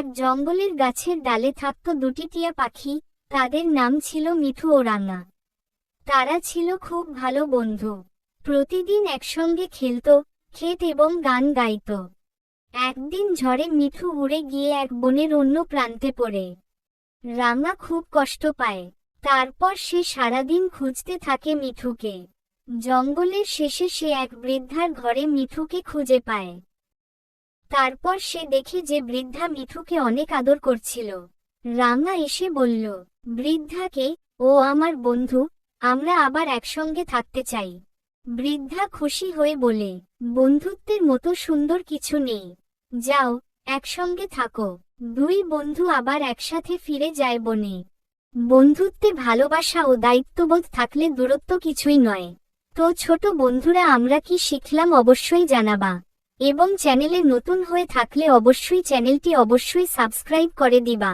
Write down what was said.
এক জঙ্গলের গাছের ডালে থাকত দুটি টিয়া পাখি, তাদের নাম ছিল মিঠু ও রাঙা। তারা ছিল খুব ভালো বন্ধু। প্রতিদিন একসঙ্গে খেলত, খেত এবং গান গাইত। একদিন ঝড়ে মিঠু উড়ে গিয়ে এক বনের অন্য প্রান্তে পড়ে। রাঙা খুব কষ্ট পায়। তারপর সে সারাদিন খুঁজতে থাকে মিঠুকে। জঙ্গলের শেষে সে এক বৃদ্ধার ঘরে মিঠুকে খুঁজে পায়। তারপর সে দেখে যে বৃদ্ধা মিঠুকে অনেক আদর করছিল। রাঙা এসে বলল বৃদ্ধাকে ও আমার বন্ধু, আমরা আবার একসঙ্গে থাকতে চাই। বৃদ্ধা খুশি হয়ে বলে, বন্ধুত্বের মতো সুন্দর কিছু নেই। যাও, একসঙ্গে থাকো। দুই বন্ধু আবার একসাথে ফিরে যায় বনে। বন্ধুত্বে ভালোবাসা ও দায়িত্ববোধ থাকলে দূরত্ব কিছুই নয়। তো ছোট বন্ধুরা আমরা কি শিখলাম অবশ্যই জানাবা। এবং চ্যানেলে নতুন হয়ে থাকলে অবশ্যই চ্যানেলটি অবশ্যই সাবস্ক্রাইব করে দিবা।